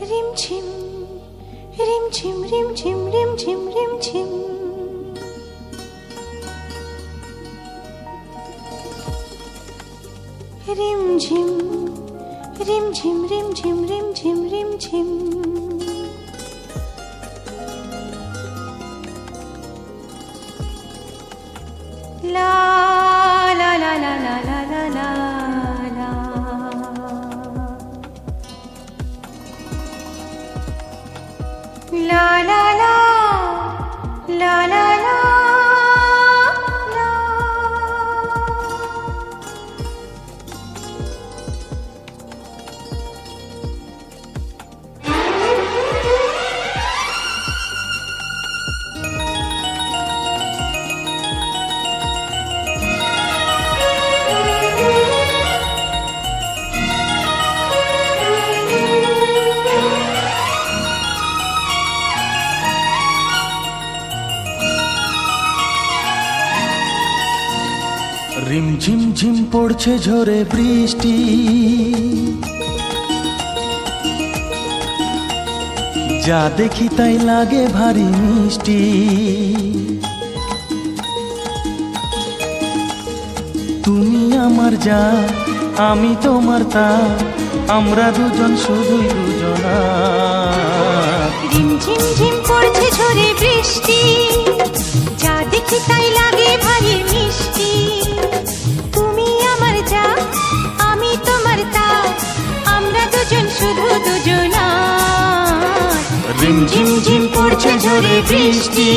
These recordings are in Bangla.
Rimçim, rimçim, rimçim, rimçim, rimçim. Rimcim, rimcim, rimcim, rimcim. La la রিম ঝিম ঝিম পড়ছে ঝরে বৃষ্টি। যা দেখি তাই লাগে ভারী মিষ্টি। তুমি আমার যা, আমি তোমার তা, আমরা দুজন শুধুই দুজনা। রিমঝিম ঝিম পড়ছে ঝরে বৃষ্টি, যা দেখি তাই লাগে রিম ঝিম ঝিম পড়ছে ঝরে বৃষ্টি।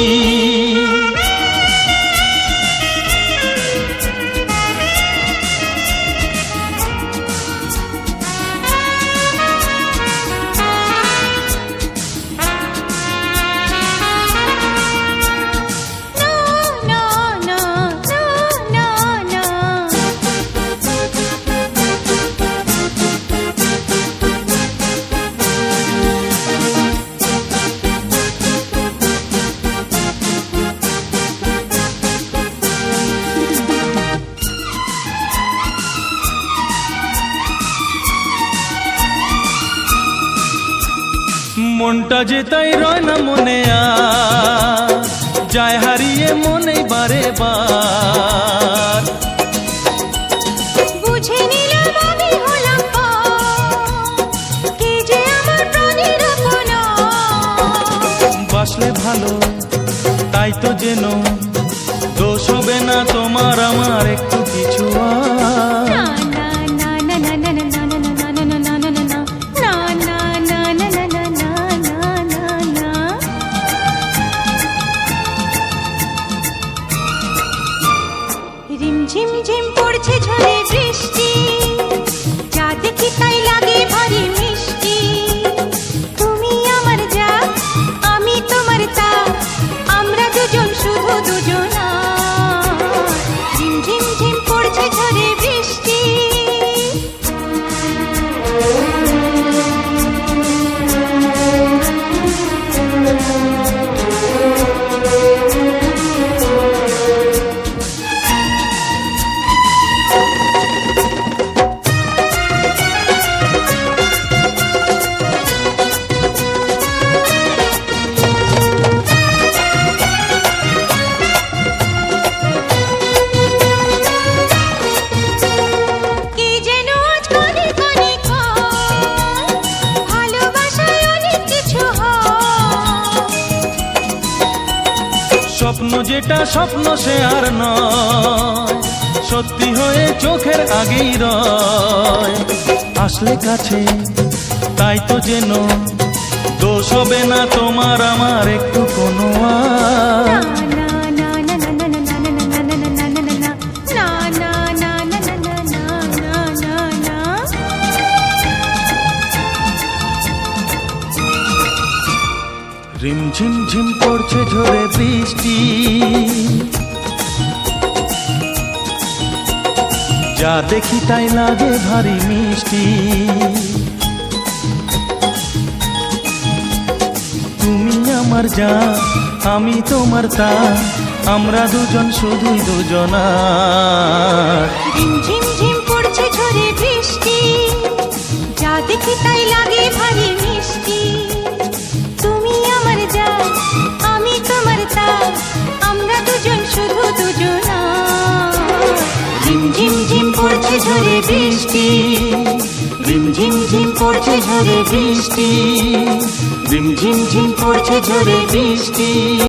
মনটা যে তাই রয় না মনে যায় হারিয়ে মনে বারে বার। বাসলে ভালো তাই তো যেন দোষ হবে না তোমার আমার একটু কিছু আর। স্বপ্ন যেটা স্বপ্ন সে আর নয়। সত্যি হয়ে চোখের আগেই রয়। আসলে কাছে তাই তো যেন দোষ হবে না তোমার আমার একটু কোনো। রিম ঝিম ঝিম পড়ছে ঝরে বৃষ্টি। যা দেখি তাই লাগে ভারী মিষ্টি। তুমি আমার যা, আমি তোমার তা, আমরা দুজন শুধুই দুজনা। ঝিম ঝিম পড়ছে ঝরে বৃষ্টি। যা দেখি তাই লাগে পড়ছে ঝরে বৃষ্টি। ঝিম ঝিম ঝিম পড়ছে ঝরে বৃষ্টি। ঝিম ঝিম ঝিম পড়ছে ঝরে বৃষ্টি।